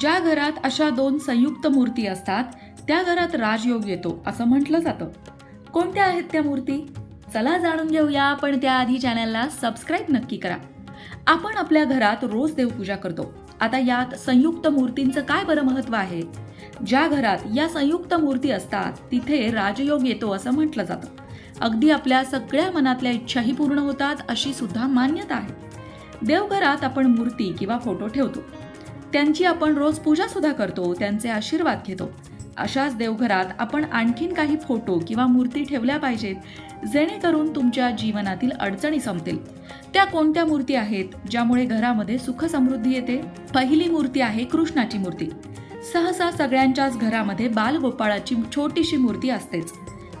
ज्या घरात अशा दोन संयुक्त मूर्ती असतात त्या घरात राजयोग येतो असं म्हटलं जातं. कोणत्या आहेत त्या मूर्ती? चला जाणून घेऊया पण त्याआधी चॅनलला सबस्क्राईब नक्की करा. आपण आपल्या घरात रोज देवपूजा करतो. आता यात संयुक्त मूर्तींचं काय बरं महत्त्व आहे? ज्या घरात या संयुक्त मूर्ती असतात तिथे राजयोग येतो असं म्हटलं जातं. अगदी आपल्या सगळ्या मनातल्या इच्छाही पूर्ण होतात अशी सुद्धा मान्यता आहे. देवघरात आपण मूर्ती किंवा फोटो ठेवतो. त्यांची आपण रोज पूजा सुद्धा करतो त्यांचे आशीर्वाद घेतो. अशाच देवघरात आपण आणखीन काही फोटो किंवा मूर्ती ठेवल्या पाहिजेत जेणेकरून तुमच्या जीवनातील अडचणी संपतील. त्या कोणत्या मूर्ती आहेत ज्यामुळे घरामध्ये सुख समृद्धी येते? पहिली मूर्ती आहे कृष्णाची मूर्ती. सहसा सगळ्यांच्याच घरामध्ये बालगोपाळाची छोटीशी मूर्ती असतेच.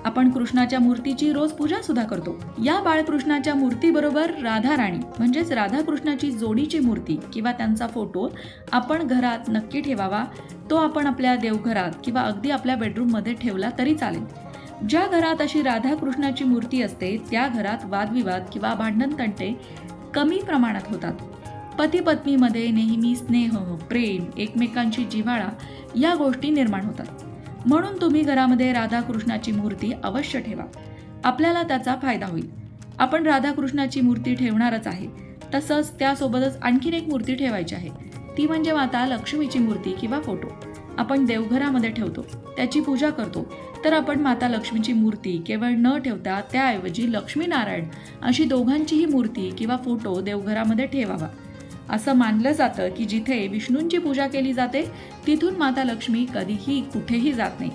आपण कृष्णाच्या मूर्तीची रोज पूजा सुद्धा करतो. या बाळकृष्णाच्या मूर्तीबरोबर राधा राणी म्हणजेच राधाकृष्णाची जोडीची मूर्ती किंवा त्यांचा फोटो आपण घरात नक्की ठेवावा. तो आपण आपल्या देवघरात किंवा अगदी आपल्या बेडरूममध्ये ठेवला तरी चालेल. ज्या घरात अशी राधाकृष्णाची मूर्ती असते त्या घरात वादविवाद किंवा भांडण तंटे कमी प्रमाणात होतात. पती पत्नीमध्ये नेहमी स्नेह प्रेम एकमेकांची जिव्हाळा या गोष्टी निर्माण होतात. म्हणून तुम्ही घरामध्ये राधाकृष्णाची मूर्ती अवश्य ठेवा. आपल्याला त्याचा फायदा होईल. आपण राधाकृष्णाची मूर्ती ठेवणारच आहे. तसंच त्यासोबतच आणखीन एक मूर्ती ठेवायची आहे. ती म्हणजे माता लक्ष्मीची मूर्ती किंवा फोटो. आपण देवघरामध्ये ठेवतो. त्याची पूजा करतो. तर आपण माता लक्ष्मीची मूर्ती केवळ न ठेवता त्याऐवजी लक्ष्मीनारायण अशी दोघांचीही मूर्ती किंवा फोटो देवघरामध्ये ठेवावा. असं मानलं जातं की जिथे विष्णूंची पूजा केली जाते तिथून माता लक्ष्मी कधीही कुठेही जात नाही.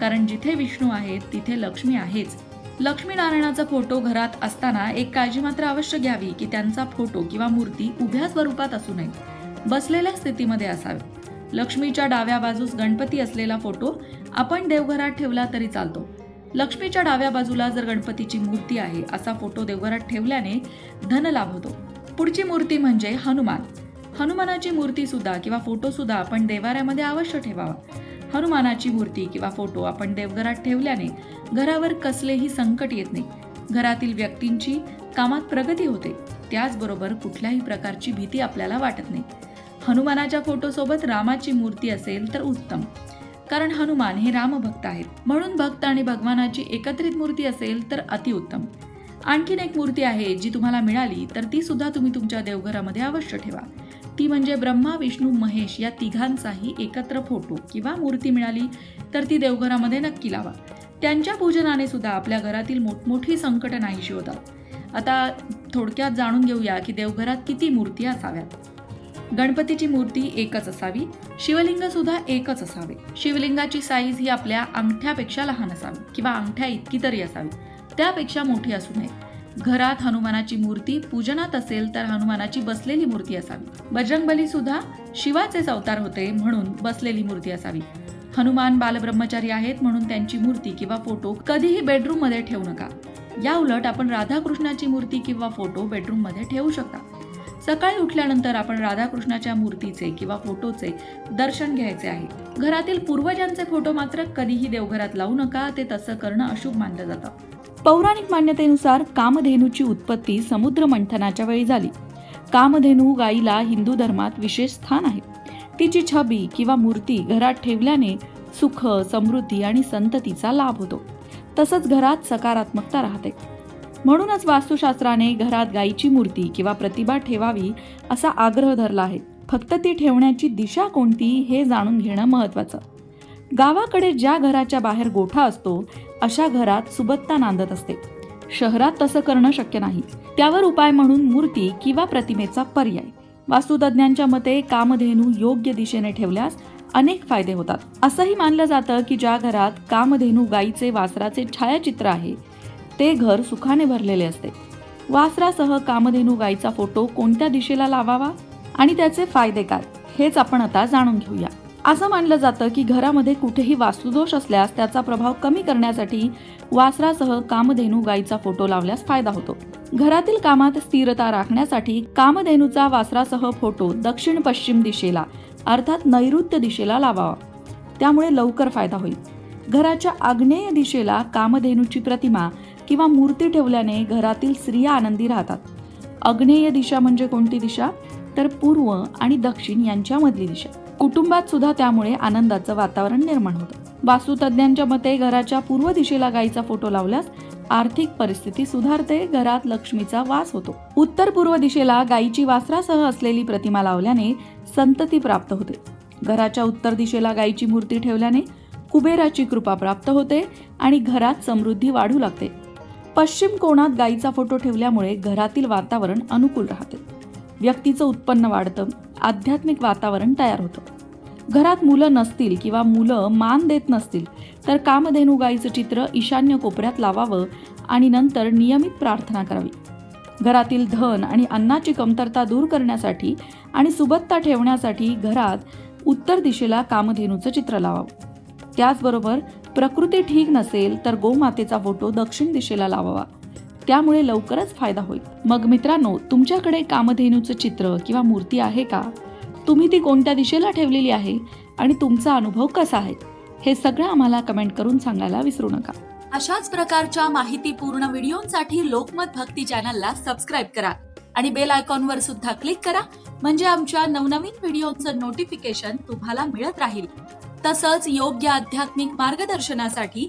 कारण जिथे विष्णू आहेत तिथे लक्ष्मी आहेच. लक्ष्मीनारायणाचा फोटो घरात असताना एक काळजी मात्र अवश्य घ्यावी की त्यांचा फोटो किंवा मूर्ती उभ्या स्वरूपात असू नये. बसलेल्या स्थितीमध्ये असावे. लक्ष्मीच्या डाव्या बाजूस गणपती असलेला फोटो आपण देवघरात ठेवला तरी चालतो. लक्ष्मीच्या डाव्या बाजूला जर गणपतीची मूर्ती आहे असा फोटो देवघरात ठेवल्याने धनलाभ होतो. पुढची मूर्ती म्हणजे हनुमान. हनुमानाची मूर्ती सुद्धा किंवा फोटो सुद्धा आपण देवाऱ्यामध्ये अवश्य ठेवावा. हनुमानाची मूर्ती किंवा फोटो आपण देवघरात ठेवल्याने घरावर कसलेही संकट येत नाही. घरातील व्यक्तींची कामात प्रगती होते. त्याचबरोबर कुठल्याही प्रकारची भीती आपल्याला वाटत नाही. हनुमानाच्या फोटोसोबत रामाची मूर्ती असेल तर उत्तम. कारण हनुमान हे रामभक्त आहेत. म्हणून भक्त आणि भगवानाची एकत्रित मूर्ती असेल तर अतिउत्तम. आणखीन एक मूर्ती आहे जी तुम्हाला मिळाली तर ती सुद्धा तुम्ही तुमच्या देवघरामध्ये अवश्य ठेवा. ती म्हणजे ब्रह्मा विष्णू महेश या तिघांचाही एकत्र फोटो किंवा मूर्ती मिळाली तर ती देवघरामध्ये नक्की लावा. त्यांच्या पूजनाने सुद्धा आपल्या घरातील मोठमोठी संकट नाहीशी होतात. आता थोडक्यात जाणून घेऊया की देवघरात किती मूर्ती असाव्यात. गणपतीची मूर्ती एकच असावी शिवलिंग सुद्धा एकच असावे. शिवलिंगाची साईज ही आपल्या अंगठ्यापेक्षा लहान असावी किंवा अंगठ्या इतकी तरी असावी. त्यापेक्षा मोठी असू नये. घरात हनुमानाची मूर्ती पूजनात असेल तर हनुमानाची बसलेली मूर्ती असावी. बजरंगबली सुद्धा शिवाचेच अवतार होते म्हणून बसलेली मूर्ती असावी. हनुमान बालब्रह्मचारी आहेत म्हणून त्यांची मूर्ती किंवा फोटो कधीही बेडरूममध्ये ठेवू नका. या उलट आपण राधाकृष्णाची मूर्ती किंवा फोटो बेडरूममध्ये ठेवू शकता. सकाळी उठल्यानंतर आपण राधाकृष्णाच्या मूर्तीचे किंवा फोटोचे दर्शन घ्यायचे आहे. घरातील पूर्वजांचे फोटो मात्र कधीही देवघरात लावू नका ते तसं करणं अशुभ मानलं जातं. पौराणिक मान्यतेनुसार कामधेनूची उत्पत्ती समुद्र मंथनाच्या वेळी झाली. कामधेनू गायीला हिंदू धर्मात विशेष स्थान आहे. तिची छबी किंवा मूर्ती घरात ठेवल्याने सुख समृद्धी आणि संततीचा लाभ होतो. तसंच घरात सकारात्मकता राहते. म्हणूनच वास्तुशास्त्राने घरात गायीची मूर्ती किंवा प्रतिभा ठेवावी असा आग्रह धरला आहे. फक्त ती ठेवण्याची दिशा कोणती हे जाणून घेणं महत्वाचं गावाकडे ज्या घराच्या बाहेर गोठा असतो अशा घरात सुबत्ता नांदत असते. शहरात तसं करणं शक्य नाही. त्यावर उपाय म्हणून मूर्ती किंवा प्रतिमेचा पर्याय. वास्तुतज्ञांच्या मते कामधेनू योग्य दिशेने ठेवल्यास अनेक फायदे होतात. असंही मानलं जातं की ज्या घरात कामधेनू गायीचे वासराचे छायाचित्र आहे ते घर सुखाने भरलेले असते. वासरासह कामधेनू गायीचा फोटो कोणत्या दिशेला लावावा आणि त्याचे फायदे काय हेच आपण आता जाणून घेऊया. असं मानलं जातं की घरामध्ये कुठेही वास्तुदोष असल्यास त्याचा प्रभाव कमी करण्यासाठी वासरासह कामधेनू गायीचा फोटो लावल्यास फायदा होतो. घरातील कामात स्थिरता राखण्यासाठी कामधेनूचा वासरासह फोटो दक्षिण पश्चिम दिशेला अर्थात नैऋत्य दिशेला लावावा. त्यामुळे लवकर फायदा होईल. घराच्या आग्नेय दिशेला कामधेनूची प्रतिमा किंवा मूर्ती ठेवल्याने घरातील स्त्रिया आनंदी राहतात. आग्नेय दिशा म्हणजे कोणती दिशा? तर पूर्व आणि दक्षिण यांच्यामधली दिशा. कुटुंबात सुद्धा त्यामुळे आनंदाचं वातावरण निर्माण होतं. वास्तुतज्ञांच्या मते घराच्या पूर्व दिशेला गायीचा फोटो लावल्यास आर्थिक परिस्थिती सुधारते घरात लक्ष्मीचा वास होतो. उत्तर पूर्व दिशेला गायीची वासरासह असलेली प्रतिमा लावल्याने संतती प्राप्त होते. घराच्या उत्तर दिशेला गायीची मूर्ती ठेवल्याने कुबेराची कृपा प्राप्त होते आणि घरात समृद्धी वाढू लागते. पश्चिम कोणात गायीचा फोटो ठेवल्यामुळे घरातील वातावरण अनुकूल राहते. व्यक्तीचं उत्पन्न वाढतं आध्यात्मिक वातावरण तयार होतं. घरात मुलं नसतील किंवा मुलं मान देत नसतील तर कामधेनू गाईचं चित्र ईशान्य कोपऱ्यात लावावं आणि नंतर नियमित प्रार्थना करावी. घरातील धन आणि अन्नाची कमतरता दूर करण्यासाठी आणि सुबत्ता ठेवण्यासाठी घरात उत्तर दिशेला कामधेनूचं चित्र लावावं. त्याचबरोबर प्रकृती ठीक नसेल तर गोमातेचा फोटो दक्षिण दिशेला लावावा. त्यामुळे लवकरच फायदा होईल. मग मित्रांनो तुमच्याकडे कामधेनूचं चित्र किंवा मूर्ती आहे का? तुम्ही ती कोणत्या दिशेला ठेवलेली आहे? आणि तुमचा अनुभव कसा आहे? हे सगळं आम्हाला कमेंट करून सांगायला विसरू नका. अशाच प्रकारच्या माहितीपूर्ण व्हिडिओंसाठी लोकमत भक्ती चॅनलला सबस्क्राईब करा आणि बेल आयकॉनवर सुद्धा क्लिक करा म्हणजे आमच्या नवनवीन व्हिडिओचं नोटिफिकेशन तुम्हाला मिळत राहील. तसंच योग्य आध्यात्मिक मार्गदर्शनासाठी